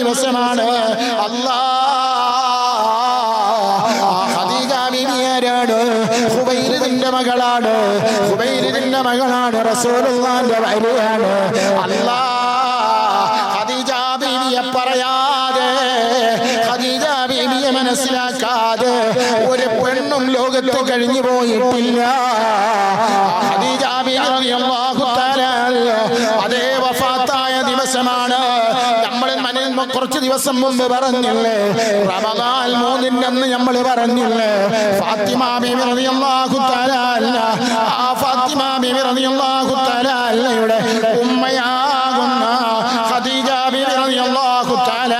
ദിവസമാണ്. അല്ലാ മകളാണ്. ഹുബൈരിന്റെ മകളാണ് റസൂലുള്ളാന്റെ ഭാര്യയാണ്. അല്ലാ ഖദീജ പറയാതെ ഖദീജ മനസ്സിലാക്കാതെ ഒരു പെണ്ണും ലോകത്ത് കഴിഞ്ഞു പോയിട്ടില്ല. ഖദീജ ബീവി അല്ലാഹു തആല അതേ വഫാത്തായ ദിവസമാണ്. നമ്മൾ കുറച്ച് ദിവസം മുമ്പ് പറഞ്ഞില്ലേ? റമദാൻ മൂന്നിനെന്ന് നമ്മൾ പറഞ്ഞില്ലേ? ഫാത്തിമ ബീവി റളിയല്ലാഹു തആല ആ ഫാത്തിമ ബീവി റളിയല്ലാഹു തആലയുടെ ഉമ്മയാകുന്ന ഖദീജ ബീവി റളിയല്ലാഹു തആല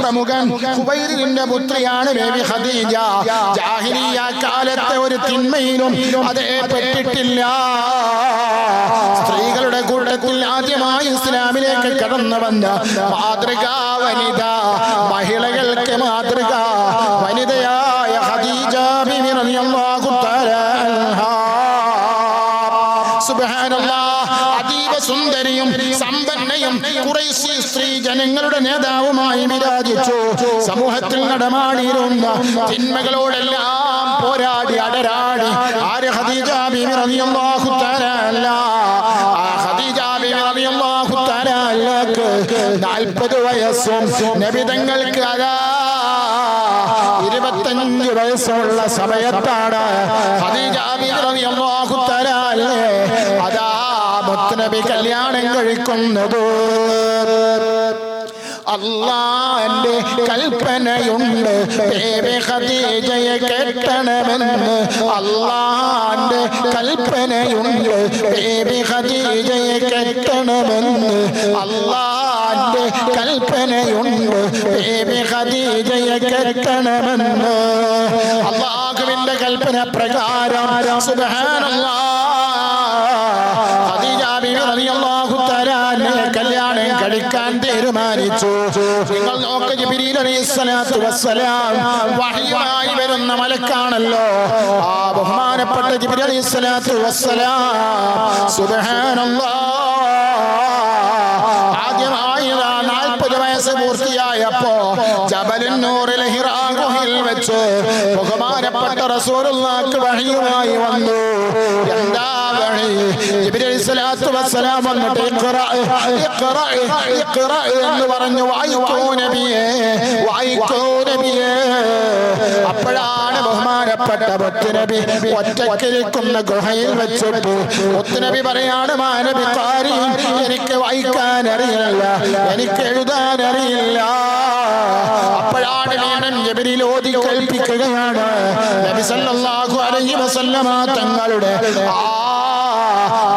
പ്രമുഖൻ ഹുബൈറിന്റെ പുത്രിയാണ് ബേബി ഖദീജ. ജാഹിലിയ കാലത്തെ ഒരു തിന്മയിലും അതേ പെട്ടിട്ടില്ല. സ്ത്രീകളുടെ കൂട്ടത്തിൽ ആദ്യമായി ഇസ്ലാമിലേക്ക് കടന്നു വന്ന മാതൃകാ വനിത. മഹിളകൾക്ക് മാതൃക. വനിതയായ ഹദീജ ബിബി റളിയല്ലാഹു തആല അതീവ സുന്ദരിയും സമ്പന്നയും കുറേശ്ശി സ്ത്രീ ജനങ്ങളുടെ നേതാവുമായി വിരാജിച്ചു. സമൂഹത്തിൽ നടമാടിയിരുന്ന തിന്മകളോടെല്ലാം പോരാടി അടരാടി ആര് ഹദീജ ബീവി റളിയല്ലാഹു 40 വയസ്സും നബിതങ്ങൾക്ക് അതാ ഇരുപത്തഞ്ച് വയസ്സുള്ള സമയത്താണ് അതാ മുത്തുനബി കല്യാണം കഴിക്കുന്നത്. അല്ലാന്റെ കൽപ്പനയുണ്ട് ബേബി ഖദീജയെ കെട്ടണമെന്ന്. അള്ളാന്റെ കൽപ്പനയുണ്ട് ബേബി ഖദീജയെ കെട്ടണമെന്ന്. അള്ളാന്റെ കൽപ്പനയുണ്ട്. ബേബി ഖദീജയെ കെട്ടണമെന്ന്. അള്ളാഹുവിന്റെ കൽപ്പന പ്രകാരം കല്യാണം നിങ്ങൾ വരുന്ന മലക്കാണല്ലോ. ആ ബഹുമാനപ്പെട്ട ജിബ്രീൽ അലൈഹിസ്സലാത്തു വസ്സലാം സുബ്ഹാനല്ലാഹ് വയസ്സ് പൂർത്തിയായപ്പോ ജബലിൻ ഹിറാ ഗുഹയിൽ വെച്ച് ബഹുമാനപ്പെട്ട റസൂലുള്ളാഹിക്ക് വഹിയുമായി വന്നു. എന്താ വഹി? ജിബ്രീൽ അലൈഹിസ്സലാത്തു വസ്സലാം വന്നിട്ട് ഇഖ്റാ ഇഖ്റാ ഇഖ്റാ എന്ന് പറഞ്ഞു വായിക്കൂ നബിയേ വായിക്കൂ നബിയേ. അപ്പോഴാണ് ബഹുമാനപ്പെട്ട മുത്തുനബി ഒറ്റക്കിരിക്കുന്ന ഗുഹയിൽ വെച്ചിട്ട് മുത്തുനബി പറയാണ് മാനബി കാരി എനിക്ക് വായിക്കാൻ അറിയില്ല എനിക്ക് എഴുതാൻ അറിയില്ല അപ്പോഴാണ് വീണ്ടും ജബരിൽ ഓതി കേൾപ്പിക്കുകയാണ് നബി സല്ലല്ലാഹു അലൈഹി വസല്ലമ തങ്ങളുടെ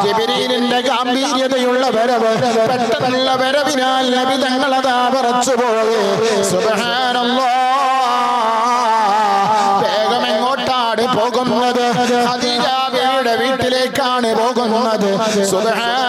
ജബരീലിന്റെ ഗാംഭീര്യതയുള്ള വരവ് പെട്ടെന്നുള്ള വരവിനാൽ നബി തങ്ങളതാ പറച്ചുപോയി സുബ്ഹാനല്ലാഹ്. വേഗം എങ്ങോട്ടാണ് പോകുന്നത്? ഖദീജയുടെ വീട്ടിലേക്കാണ് പോകുന്നത്. സുബ്ഹാനല്ലാഹ്.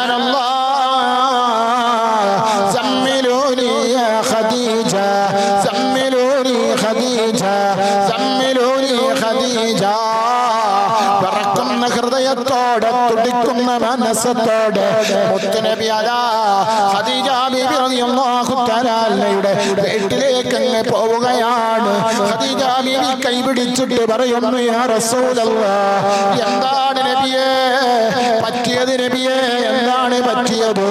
തുടിക്കുന്ന മനസ്സത്തോടെ അതാ ഖദീജ ബീബി റളിയല്ലാഹു തആലയുടെ വീട്ടിലേക്ക് പോവുകയാണ്. ഖദീജ ബീബി കൈപിടിച്ചിട്ട് പറയുന്നു യാ റസൂലല്ലാഹ് എന്താണ് നബിയേ? പറ്റിയത് നബിയേ എന്താണ് പറ്റിയത്?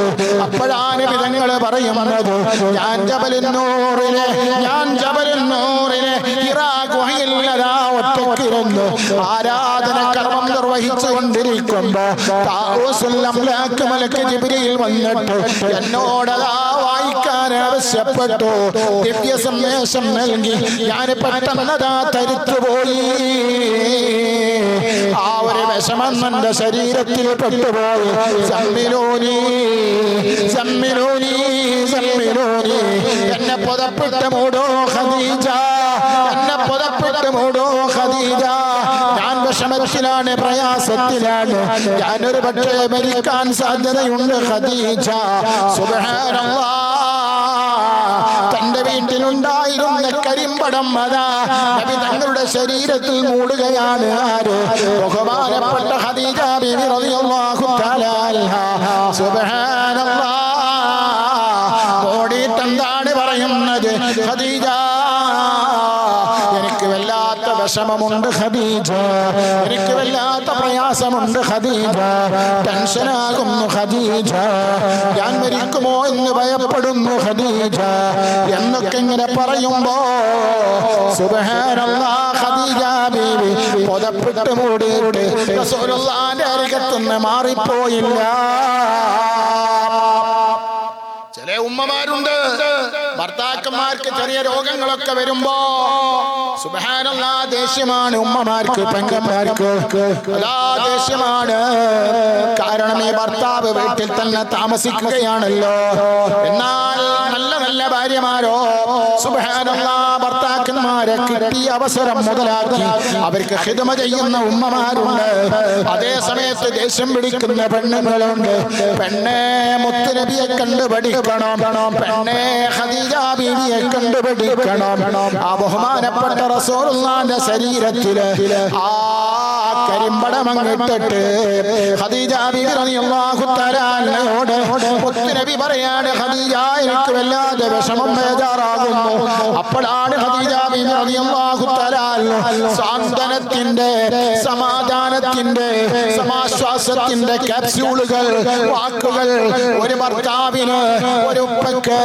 അപ്പോഴാണ് വിധങ്ങൾ പറയുന്നത്. ഞാൻ ജബലിന്നൂറിലെ ഞാൻ ജബലിന്നൂറിലെ ഹിറാ ഗുഹയില്ലതാ ഒറ്റക്കിരുന്നു ആരാധന കർമ്മം നിർവഹിച്ചു കൊണ്ടിരിക്കുമ്പോ ജിബ്രീൽ വന്നിട്ട് എന്നോടതാ വായിക്കാൻ ആവശ്യപ്പെട്ടു. ദിവ്യ സന്ദേശം നൽകി ഞാൻ പെട്ടെന്നതാ തരുത്തുപോയി ആ ഒരു വിഷമം എന്റെ ശരീരത്തിൽ പെട്ടുപോയി. സമ്മിലൂനി സമ്മിലൂനി സമ്മിലൂനി എന്നെ പുതപ്പിട്ട് മൂടോ ഖദീജ എന്നെ പുതപ്പിട്ട് മൂടോ ഞാൻ വിഷമത്തിലാണ് പ്രയാസത്തിലാണ്. ഞാനൊരു പക്ഷേ മരിക്കാൻ സാധ്യതയുണ്ട് ഖദീജ. തന്റെ വീട്ടിലുണ്ടായിരുന്ന കരിമ്പടം അതാ. നബി തങ്ങളുടെ ശരീരത്തിൽ മൂടുകയാണ് ആര്? ബഹുമാനപ്പെട്ട ഖദീജ ബിബി റളിയല്ലാഹു തആല അൻഹാ. വിഷമമുണ്ട് ഖദീജ. എനിക്ക് വല്ലാത്ത പ്രയാസമുണ്ട് ഖദീജ. ടെൻഷനാകുന്നു ഖദീജ. ഞാൻ മരിക്കുമോ എന്ന് ഭയപ്പെടുന്നു ഖദീജ. എന്നൊക്കെ ഇങ്ങനെ പറയുമ്പോ സുബ്ഹാനല്ലാഹ് ഖദീജ മാറിപ്പോയില്ല. ഉമ്മമാരുണ്ട്. ഭർത്താക്കന്മാർക്ക് ചെറിയ രോഗങ്ങളൊക്കെ വരുമ്പോ സുബാനല്ലാ ദേഷ്യമാണ് ഉമ്മമാർക്ക് പെങ്കന്മാർക്ക് ദേഷ്യമാണ്. കാരണം ഈ ഭർത്താവ് വീട്ടിൽ തന്നെ താമസിക്കുകയാണല്ലോ. എന്നാൽ നല്ല നല്ല ഭാര്യമാരോ സുബഹാനല്ലാ ഭർത്താക്കന്മാരെ കിട്ടിയ അവസരം മുതലാക്കി. അവർക്ക് ഹിതമ ചെയ്യുന്ന ഉമ്മമാരുണ്ട്. അതേ സമയത്ത് ദേഷ്യം പിടിക്കുന്ന പെണ്ണുങ്ങളുണ്ട്. പെണ്ണെ മുത്തുനബിയെ കണ്ടു പെണ്ണെ ഖദീജ ബീവിയെ കണ്ടു ആ ബഹുമാനപ്പെട്ട റസൂലുള്ളാന്റെ ശരീരത്തിൽ ആ കരിമ്പടം അങ്ങിട്ടിട്ട് ഖദീജ ബീവി റളിയല്ലാഹു തആലയോട് മുത്തുനബി പറയാണ് ഹദീജ എനിക്ക് വല്ലാതെ വിഷമം ബേജാറാകുന്നു. അപ്പോഴാണ് തആല സാന്ത്വനത്തിന്റെ സമാധാനത്തിന്റെ സമാശ്വാസത്തിന്റെ കാപ്സ്യൂളുകൾ വാക്കുകൾ ഒരു ഭർത്താവിന് ഒരു ഉപ്പയ്ക്ക്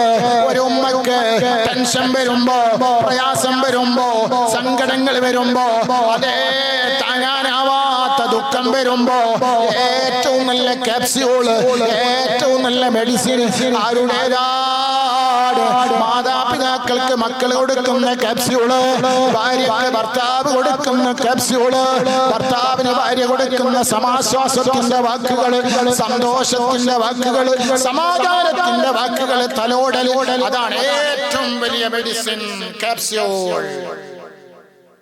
ഒരു ഉമ്മയ്ക്ക് ടെൻഷൻ വരുമ്പോ പ്രയാസം വരുമ്പോ സങ്കടങ്ങൾ വരുമ്പോ അതേ ദുഃഖം വരുമ്പോ ഏറ്റവും നല്ല ക്യാപ്സ്യൂൾ ഏറ്റവും നല്ല മെഡിസിൻ ആരുടേതാണ് മാതാപിതാക്കൾക്ക് മക്കൾ കൊടുക്കുന്ന ക്യാപ്സ്യൂൾ ഭാര്യക്ക് ഭർത്താവ് കൊടുക്കുന്ന ക്യാപ്സ്യൂൾ ഭർത്താവിന് ഭാര്യ കൊടുക്കുന്ന സമാശ്വാസത്തിന്റെ വാക്കുകൾ സന്തോഷത്തിന്റെ വാക്കുകൾ സമാധാനത്തിന്റെ വാക്കുകൾ തലോടലോടൽ അതാണ് ഏറ്റവും വലിയ മെഡിസിൻ ക്യാപ്സ്യൂൾ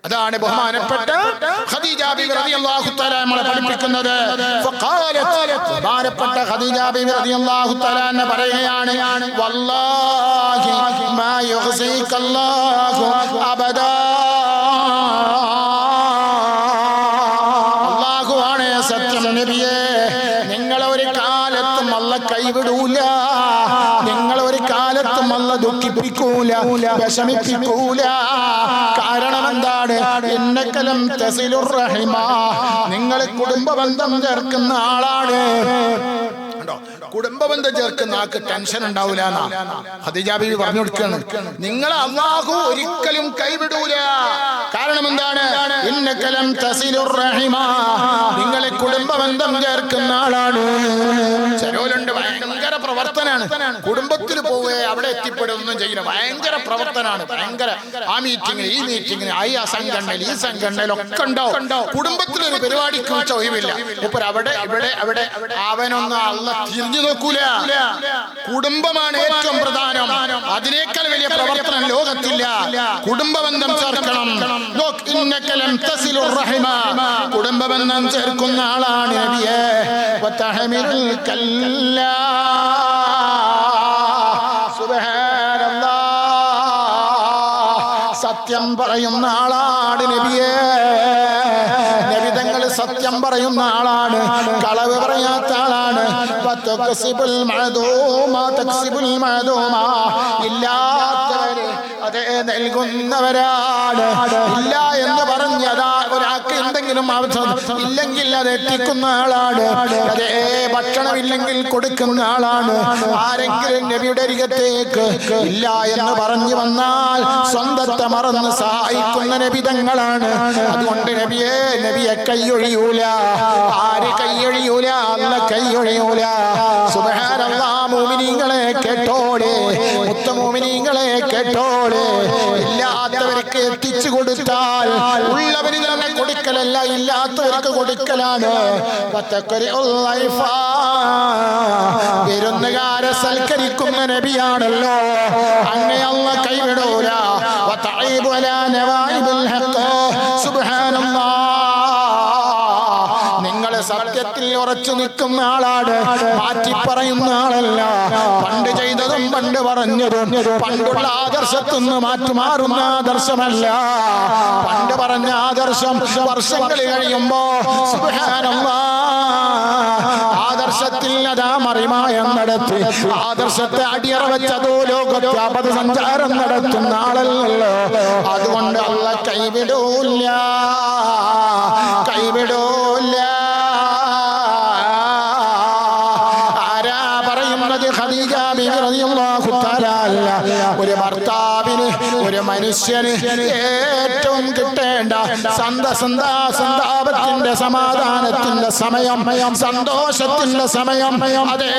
അതാണ് ബഹുമാനപ്പെട്ട ഖദീജ ബിബി റളിയല്ലാഹു തആല നമ്മളെ പഠിപ്പിക്കുന്നത്. ഫഖാലത്ത് ബഹുമാനപ്പെട്ട ഖദീജ ബിബി റളിയല്ലാഹു തആല എന്ന് പറയുകയാണ് വല്ലാഹി മാ യുഖ്സികല്ലാഹു അബദാ. അല്ലാഹു ആണ് സത്യം നബിയേ നിങ്ങളെ ഒരു കാലത്തും അല്ല കൈവിടൂല. നിങ്ങളെ ഒരു കാലത്തും ദുഃഖിപ്പിക്കൂല വിഷമിപ്പിക്കൂല. കാരണം എന്താണ് എന്നക്കലം തസിലുർ റഹിമ നിങ്ങൾ കുടുംബ ബന്ധം ചേർക്കുന്ന ആളാണ്? കുടുംബ ബന്ധം ചേർക്കുന്ന ആൾക്ക് ടെൻഷൻ ഉണ്ടാവൂല ഹദിജാബി പറഞ്ഞു കൊടുക്കുകയാണ് നിങ്ങൾ അള്ളാഹു ഒരിക്കലും കൈവിടൂല. കാരണം എന്താണ് നിങ്ങളെ കുടുംബ ബന്ധം ചേർക്കുന്ന ആളാണ്. ചെലോലുണ്ട് ഭയങ്കര പ്രവർത്തനാണ്. കുടുംബത്തിൽ പോവുക അവിടെ എത്തിപ്പെടുകയൊന്നും ചെയ്യുന്ന ഭയങ്കര പ്രവർത്തനാണ്. ഭയങ്കര ആ മീറ്റിംഗിന് ഈ മീറ്റിംഗിന് ഐ ആ സംഘടനയിൽ ഈ സംഘടന ഒക്കെ ഉണ്ടാവും. കുടുംബത്തിൽ ഒരു പരിപാടിക്ക് വെച്ച ഒഴിവില്ല ഇപ്പൊ അവിടെ ഇവിടെ അവിടെ അവനൊന്നും അള്ള തിരിഞ്ഞു നോക്കൂല. കുടുംബമാണ് ഏറ്റവും പ്രധാനം. അതിനേക്കാൾ വലിയ പ്രവർത്തനം ലോകത്തില്ല. കുടുംബ ബന്ധം ചേർക്കണം കുടുംബ ബന്ധം ചേർക്കുന്ന ആളാണ് നബിയെ. കല്ലാ. സത്യം പറയുന്ന ആളാണ് നബിയേ. നബിതങ്ങൾ സത്യം പറയുന്ന ആളാണ് കളവ് പറയാത്ത ആളാണ്. ഇല്ലാത്തവര് അതേ നൽകുന്നവരാണ്. ഇല്ല എന്ന് പറഞ്ഞതാ എന്തെങ്കിലും ആവശ്യം ഇല്ലെങ്കിൽ അത് എത്തിക്കുന്ന ആളാണ്. അതേ ഭക്ഷണമില്ലെങ്കിൽ കൊടുക്കുന്ന ആളാണ്. ആരെങ്കിലും നബിയുടെ അരികത്തേക്ക് ഇല്ല എന്ന് പറഞ്ഞു വന്നാൽ സ്വന്തത്തെ മറന്ന് സഹായിക്കുന്ന നബിതങ്ങളാണ് അതുകൊണ്ട് നബിയെ നബിയെ കൈയൊഴിയൂല. ആര് കൈയൊഴിയൂല? അല്ല കൈയൊഴിയൂല. സുബഹാനല്ലാ മോമിനിങ്ങളെ കേട്ടോടെ മുത്തമോമിനിങ്ങളെ കേട്ടോടെ ഇല്ലാത്തവർക്ക് എത്തിച്ചു കൊടുത്താൽ ഉള്ളവന് തന്നെ കൊടുക്കലല്ല ഇല്ലാത്തവർക്ക് കൊടുക്കലാണ്. വിരുന്നുകാരെ സൽക്കരിക്കുന്ന നബിയാണല്ലോ. അങ്ങനെയുള്ള കൈവിടൂല. സത്യത്തിൽ ഉറച്ചു നിൽക്കുന്ന ആളാണ്. മാറ്റി പറയുന്ന ആളല്ല. പണ്ട് ചെയ്തതും പണ്ട് പറഞ്ഞതും പണ്ടുള്ള ആദർശത്തുനിന്ന് മാറ്റുമാറുന്ന ആദർശമല്ല. പണ്ട് പറഞ്ഞ ആദർശം വർഷങ്ങൾ കഴിയുമ്പോ ആദർശത്തിൽ അതാ മറിമായം നടത്തി ആദർശത്തെ അടിയറ വെച്ചതോ ലോകത്തെ അപത സഞ്ചാരം നടത്തുന്ന ആളല്ലല്ലോ. അതുകൊണ്ട് അല്ല കൈവിടൂല്ല. കൈവിടൂല്ല പറയുന്നത് ഖദീജ ബീവി റളിയല്ലാഹു തആല. ഒരു ഭർത്താവിന് ഒരു മനുഷ്യന് ഏറ്റവും കിട്ടേണ്ട സന്ത സന്താ സന്താപത്തിന്റെ സമാധാനത്തിന്റെ സമയം സന്തോഷത്തിന്റെ സമയം. അതേ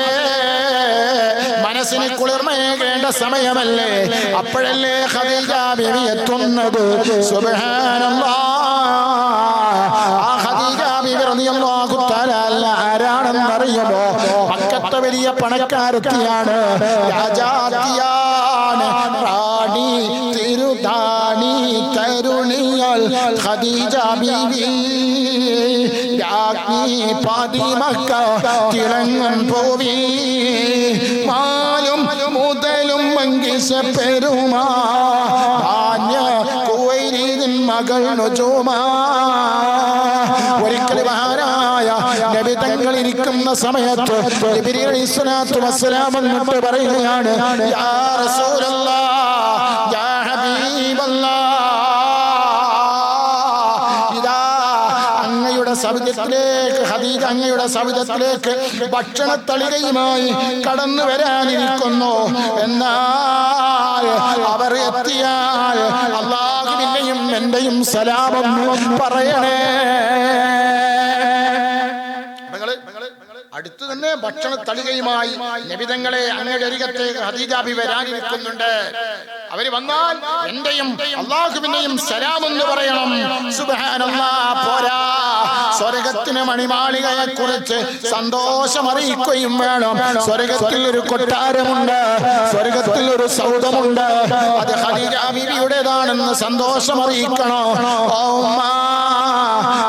മനസ്സിന് കുളിർമയേകേണ്ട സമയമല്ലേ? അപ്പോഴല്ലേ ഖദീജ ബീവി എത്തുന്നത്? സുബ്ഹാനല്ലാഹ് ആ ഖദീജ ബീവി റളിയല്ലാഹു തആല ആരാണെന്നറിയുമോ? വലിയ പണക്കാരത്തിയാണ്. രാജാതിയാണ്. റാണി തിരുതാണി തരുണിയൽ ഖദീജ ബീവി. രാജ്ഞി പതിമക്ക തിളങ്ങൻ പോവി മാലും മുതലും മങ്കിസ പെരുമാ. ധാന്യ കുവൈരീതിൻ മകൾ നുജുമാ. മഹാനായ നബി തങ്ങൾ ഇരിക്കുന്ന സമയത്ത് എന്നിട്ട് പറയുകയാണ് യാ റസൂലല്ലാഹ് യാ ഹബീബല്ലാ. അങ്ങയുടെ സവിധത്തിലേക്ക് ഹദീജ അങ്ങയുടെ സവിധത്തിലേക്ക് ഭക്ഷണത്തളികയുമായി കടന്നു വരാനിരിക്കുന്നു. എന്നാൽ അവർ എത്തിയാൽ അള്ളാഹുവിന്റെയും എന്റെയും സലാമം പറയണേ. അടുത്തു തന്നെ ഭക്ഷണ തളികയുമായി നബിതങ്ങളെ അങ്ങയുടെ അരികത്തേക്ക് ഹദീജാബി വരാനിരിക്കുന്നുണ്ട് അവർ വന്നാൽ എന്റെയും അള്ളാഹുവിന്റെയും സലാം എന്ന് പറയണം. പോരാ. സ്വർഗത്തിന് മണിമാളികയെ കുറിച്ച് സന്തോഷം അറിയിക്കുകയും വേണം. സ്വർഗത്തിൽ ഒരു കൊട്ടാരമുണ്ട്. സ്വർഗത്തിൽ ഒരു സൗദമുണ്ട് അത് ഖദീജ ബീവിയുടേതാണെന്ന് സന്തോഷം അറിയിക്കണോ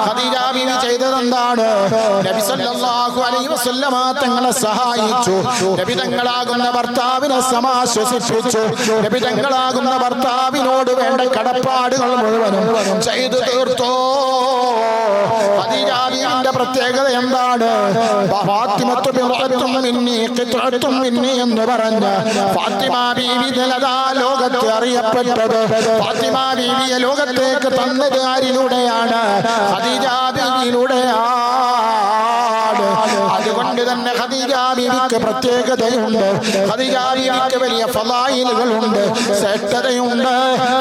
ഖദീജ ബീവി ചെയ്തതെന്താണ്? നബി സല്ലല്ലാഹു അലൈഹി വസല്ലമ തങ്ങളെ സഹായിച്ചു. നബി തങ്ങളാകുന്ന ഭർത്താവിനെ സമാശ്വസിപ്പിച്ചു. നബി തങ്ങളാകുന്ന ഭർത്താവിനോട് വേണ്ട കടപ്പാടുകൾ മുഴുവനും ചെയ്തു തീർത്തോ. ഖദീജ ബീവിന്റെ പ്രത്യേകത എന്താണ്? എന്ന് പറഞ്ഞ ഫാത്തിമ ബീവി നിലതാ ലോകത്തെ അറിയപ്പെട്ടത് ഫാത്തിമ ബീവിയെ ലോകത്തേക്ക് തന്നത് ആരിലൂടെയാണ്? ഖദീജ ബീവിയിലൂടെയാണ് തന്നെ ഖദീജ ബീവിക്ക് പ്രത്യേകതയുണ്ട്. ഖദീജ വലിയ ഫലായിലുകളുണ്ട്. ശ്രേഷ്ഠതയുണ്ട്.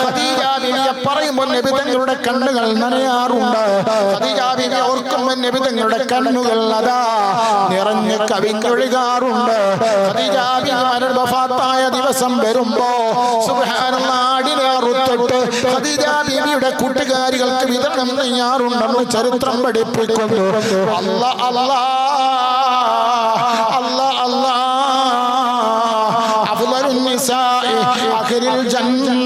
ഖദീജ ബീവിയെ പറയുമ്പോൾ നബിതങ്ങളുടെ കണ്ണുകൾ നനയാറുണ്ട്. ഖദീജ ബീവി ഓർക്കുമ്പോൾ നബിതങ്ങളുടെ കണ്ണുകൾ അതാ നിറഞ്ഞ് കവിഞ്ഞൊഴുകാറുണ്ട്. ഖദീജ ബീവി മരണ വഫാത്തായ ദിവസം വരുമ്പോ ഖദീജ ബീവിയുടെ കൂട്ടുകാരികൾക്ക് വിതരണം ചെയ്യാറുണ്ടെന്ന് ചരിത്രം പഠിപ്പിക്കുന്നു. അല്ലാ അല്ല. জান্নাত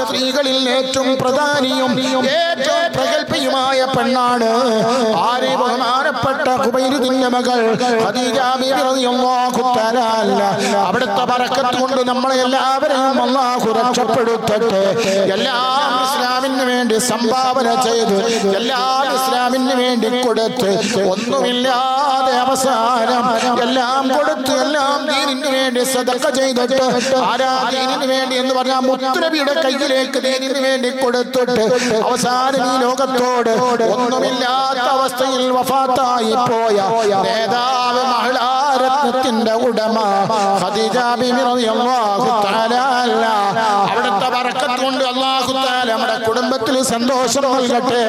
സ്ത്രീകളിൽ ഏറ്റവും പ്രധാനിയും ഏറ്റവും പ്രഗത്ഭയുമായ പെണ്ണാണ് ആരെ ബഹുമാനപ്പെട്ട കുബൈരുദിന്റെ മകൾ. അവിടുത്തെ പറക്കത്ത് കൊണ്ട് നമ്മളെ എല്ലാവരെയും അള്ളാഹു രക്ഷപ്പെടുത്തട്ടെ എല്ലാം ഇസ്ലാമിന് വേണ്ടി സംഭാവന ചെയ്ത് എല്ലാം ഇസ്ലാമിന് വേണ്ടി കൊടുത്ത് ഒന്നുമില്ലാതെ അവസാനം എല്ലാം കൊടുത്ത് എല്ലാം ദീനിന് വേണ്ടി സദക്ക ചെയ്തിട്ട് ആരാധനു വേണ്ടി എന്ന് പറഞ്ഞാൽ മുത്തുരവിയുടെ കയ്യിലേക്ക് ദീനിന് വേണ്ടി കൊടുത്തിട്ട് അവസാനം ഈ ലോകത്തോട് ഒന്നുമില്ലാത്ത അവസ്ഥയിൽ വഫാത്തായി പോയ നേതാവ് മഹിളാരത്നത്തിന്റെ ഉടമ. അവിടുത്തെ വറക്കത്തുകൊണ്ട് തആല നമ്മുടെ കുടുംബത്തിൽ സന്തോഷം നൽകട്ടെ